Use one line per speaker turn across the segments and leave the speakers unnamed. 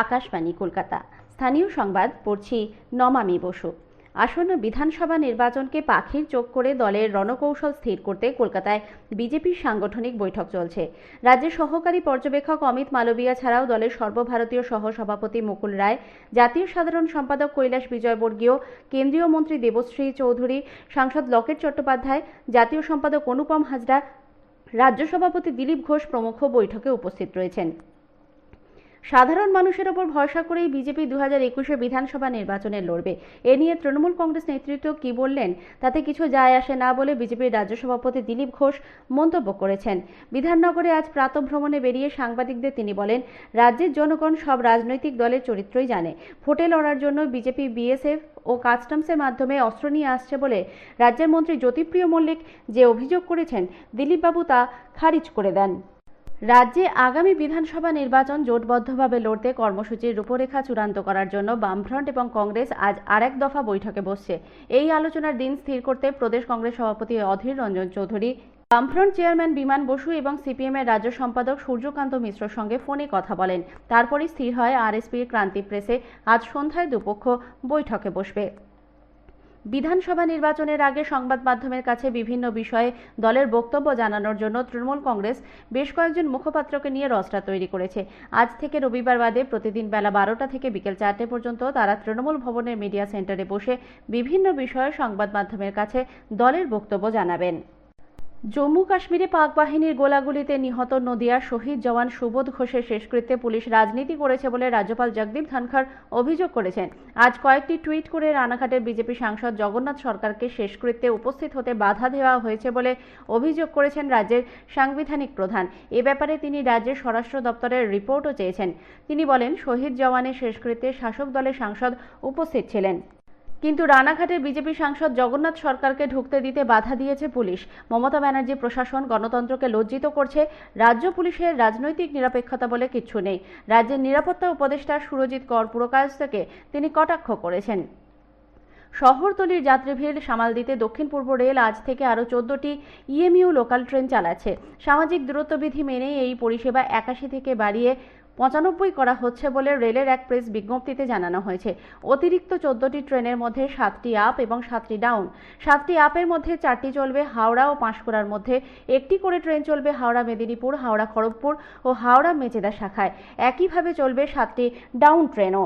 আকাশবাণী, কলকাতা। স্থানীয় সংবাদ, পড়ছি নমামি বসু। আসন্ন বিধানসভা নির্বাচনকে পাখির চোখ করে দলের রণকৌশল স্থির করতে কলকাতায় বিজেপির সাংগঠনিক বৈঠক চলছে। রাজ্যের সহকারী পর্যবেক্ষক অমিত মালবিয়া ছাড়াও দলের সর্বভারতীয় সহসভাপতি মুকুল রায়, জাতীয় সাধারণ সম্পাদক কৈলাস বিজয়বর্গীয়, কেন্দ্রীয় মন্ত্রী দেবশ্রী চৌধুরী, সাংসদ লকেট চট্টোপাধ্যায়, জাতীয় সম্পাদক অনুপম হাজরা, রাজ্য সভাপতি দিলীপ ঘোষ প্রমুখ বৈঠকে উপস্থিত রয়েছেন। সাধারণ মানুষের ওপর ভরসা করেই বিজেপি দু হাজার একুশে বিধানসভা নির্বাচনে লড়বে। এ নিয়ে তৃণমূল কংগ্রেস নেতৃত্ব কি বললেন, তাতে কিছু যায় আসে না বলে বিজেপির রাজ্য সভাপতি দিলীপ ঘোষ মন্তব্য করেছেন। বিধাননগরে আজ প্রাতভ্রমণে বেরিয়ে সাংবাদিকদের তিনি বলেন, রাজ্যের জনগণ সব রাজনৈতিক দলের চরিত্রই জানে। ভোটে লড়ার জন্য বিজেপি, বিএসএফ ও কাস্টমসের মাধ্যমে অস্ত্র নিয়ে আসছে বলে রাজ্যের মন্ত্রী জ্যোতিপ্রিয় মল্লিক যে অভিযোগ করেছেন, দিলীপবাবু তা খারিজ করে দেন। রাজ্যে আগামী বিধানসভা নির্বাচন জোটবদ্ধভাবে লড়তে কর্মসূচির রূপরেখা চূড়ান্ত করার জন্য বামফ্রন্ট এবং কংগ্রেস আজ আরেক দফা বৈঠকে বসছে। এই আলোচনার দিন স্থির করতে প্রদেশ কংগ্রেস সভাপতি অধীর রঞ্জন চৌধুরী, বামফ্রন্ট চেয়ারম্যান বিমান বসু এবং সিপিএম এর রাজ্য সম্পাদক সূর্যকান্ত মিশ্রর সঙ্গে ফোনে কথা বলেন। তারপরই স্থির হয় আরএসপির ক্রান্তি প্রেসে। আজ সন্ধ্যায় দুপক্ষ বৈঠকে বসবে। বিধানসভা নির্বাচনের আগে সংবাদ মাধ্যমের কাছে বিভিন্ন বিষয়ে দলের বক্তব্য জানানোর জন্য তৃণমূল কংগ্রেস বেশ কয়েকজন মুখপাত্রকে নিয়ে রসটা তৈরি করেছে। আজ থেকে রবিবার বাদে প্রতিদিন বেলা বারোটা থেকে বিকেল চারটে পর্যন্ত তারা তৃণমূল ভবনের মিডিয়া সেন্টারে বসে বিভিন্ন বিষয়ে সংবাদ মাধ্যমের কাছে দলের বক্তব্য জানাবেন। জম্মু কাশ্মীরে পাক বাহিনীর গোলাগুলিতে নিহত নদিয়ার শহীদ জওয়ান সুবোধ ঘোষের শেষকৃত্যে পুলিশ রাজনীতি করেছে বলে রাজ্যপাল জগদীপ ধনখড় অভিযোগ করেছেন। আজ কয়েকটি টুইট করে রানাঘাটের বিজেপি সাংসদ জগন্নাথ সরকারকে শেষকৃত্যে উপস্থিত হতে বাধা দেওয়া হয়েছে বলে অভিযোগ করেছেন রাজ্যের সাংবিধানিক প্রধান। এ ব্যাপারে তিনি রাজ্যের স্বরাষ্ট্র দপ্তরের রিপোর্টও চেয়েছেন। তিনি বলেন, শহীদ জওয়ানের শেষকৃত্যে শাসক দলের সাংসদ উপস্থিত ছিলেন। কিন্তু রানাঘাটের বিজেপি সাংসদ জগন্নাথ সরকারকে ঢুকতে দিতে বাধা দিয়েছে পুলিশ। মমতা ব্যানার্জি প্রশাসন, গণতন্ত্রকে লজ্জিত করছে। রাজ্য পুলিশের রাজনৈতিক নিরপেক্ষতা বলে কিচ্ছু নেই। রাজ্যের নিরাপত্তা উপদেষ্টা সুরজিৎ কর পুরকায়স্থকে তিনি কটাক্ষ করেছেন। শহরতলির যাত্রী ভিড় সামাল দিতে দক্ষিণ পূর্ব রেল আজ থেকে আরও চোদ্দটি ইএমইউ লোকাল ট্রেন চালাচ্ছে। সামাজিক দূরত্ববিধি মেনেই এই পরিষেবা একাশি থেকে বাড়িয়ে পঁচানব্বই করা হচ্ছে বলে রেলের এক প্রেস বিজ্ঞপ্তিতে জানানো হয়েছে। অতিরিক্ত চোদ্দটি ট্রেনের মধ্যে সাতটি আপ এবং সাতটি ডাউন। সাতটি আপের মধ্যে চারটি চলবে হাওড়া ও পাঁশকুড়ার মধ্যে। একটি করে ট্রেন চলবে হাওড়া মেদিনীপুর, হাওড়া খড়গপুর ও হাওড়া মেচেদা শাখায়। একইভাবে চলবে সাতটি ডাউন ট্রেনও।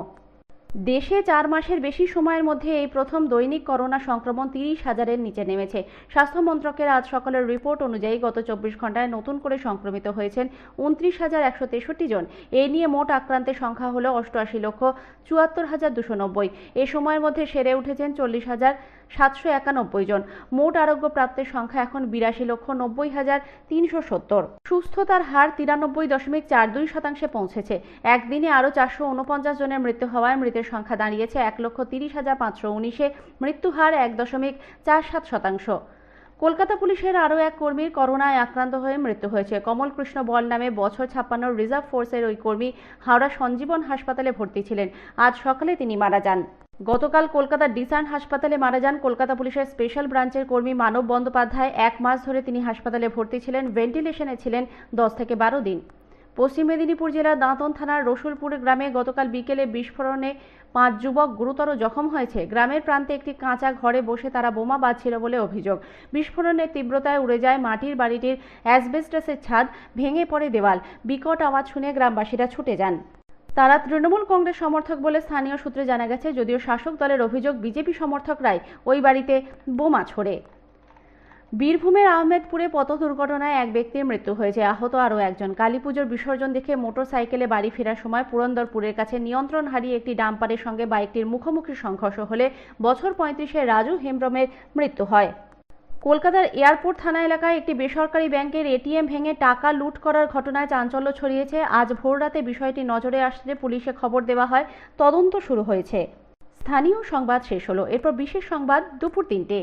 দেশে চার মাসের বেশি সময়ের মধ্যে এই প্রথম দৈনিক করোনা সংক্রমণ তিরিশ হাজারের নিচে নেমেছে। স্বাস্থ্য মন্ত্রকের আজ সকালের রিপোর্ট অনুযায়ী গত চব্বিশ ঘন্টায় নতুন করে সংক্রমিত হয়েছেন উনত্রিশ হাজার একশো তেষট্টি জন। এ নিয়ে মোট আক্রান্তের সংখ্যা হল অষ্টআশি লক্ষ চুয়াত্তর হাজার দুশো নব্বই। এ সময়ের মধ্যে সেরে উঠেছেন চল্লিশ হাজার সাতশো একানব্বই জন। মোট আরোগ্য প্রাপ্তের সংখ্যা এখন বিরাশি লক্ষ নব্বই হাজার তিনশো সত্তর। সুস্থতার হার তিরানব্বই দশমিক চার দুই শতাংশে পৌঁছেছে। একদিনে আরও চারশো উনপঞ্চাশ জনের মৃত্যু হওয়ায় মৃতের সংখ্যা দাঁড়িয়েছে এক লক্ষ তিরিশ হাজার পাঁচশো উনিশে। মৃত্যু হার এক দশমিক চার সাত শতাংশ। কলকাতা পুলিশের আরও এক কর্মীর করোনায় আক্রান্ত হয়ে মৃত্যু হয়েছে। কমল কৃষ্ণ বল নামে বছর ছাপ্পান্নর রিজার্ভ ফোর্সের ওই কর্মী হাওড়া সঞ্জীবন হাসপাতালে ভর্তি ছিলেন। আজ সকালে তিনি মারা যান। গতকাল কলকাতার ডিসার্ন হাসপাতালে মারা যান কলকাতা পুলিশের স্পেশাল ব্রাঞ্চের কর্মী মানব বন্দ্যোপাধ্যায়। এক মাস ধরে তিনি হাসপাতালে ভর্তি ছিলেন, ভেন্টিলেশনে ছিলেন দশ থেকে বারো দিন। পশ্চিম মেদিনীপুর জেলার দাঁতন থানার রসুলপুর গ্রামে গতকাল বিকেলে বিস্ফোরণে পাঁচ যুবক গুরুতর জখম হয়েছে। গ্রামের প্রান্তে একটি কাঁচা ঘরে বসে তারা বোমা বাজছিল বলে অভিযোগ। বিস্ফোরণের তীব্রতায় উড়ে যায় মাটির বাড়িটির অ্যাসবেস্টাসের ছাদ, ভেঙে পড়ে দেওয়াল। বিকট আওয়াজ শুনে গ্রামবাসীরা ছুটে যান। তারা তৃণমূল কংগ্রেস সমর্থক বলে স্থানীয় সূত্রে জানা গেছে, যদিও শাসক দলের অভিযোগ বিজেপি সমর্থকরাই ওই বাড়িতে বোমা ছোড়ে। বীরভূমের আহমেদপুরে পথ দুর্ঘটনায় এক ব্যক্তির মৃত্যু হয়েছে। আহত আরও একজন। কালী পুজোর বিসর্জন দেখে মোটর সাইকেলে বাড়ি ফেরার সময় পুরন্দরপুরের কাছে নিয়ন্ত্রণ হারিয়ে একটি ডাম্পারের সঙ্গে বাইকটির মুখোমুখি সংঘর্ষ হলে বছর পঁয়ত্রিশে রাজু হেমব্রমের মৃত্যু হয়। কলকাতার এয়ারপোর্ট থানা এলাকায় একটি বেসরকারি ব্যাংকের এটিএম ভেঙে টাকা লুট করার ঘটনায় চাঞ্চল্য ছড়িয়েছে। আজ ভোররাতে বিষয়টি নজরে আসলে পুলিশে খবর দেওয়া হয়। তদন্ত শুরু হয়েছে। স্থানীয় সংবাদ শেষ হলো। এরপর বিশেষ সংবাদ দুপুর তিনটে।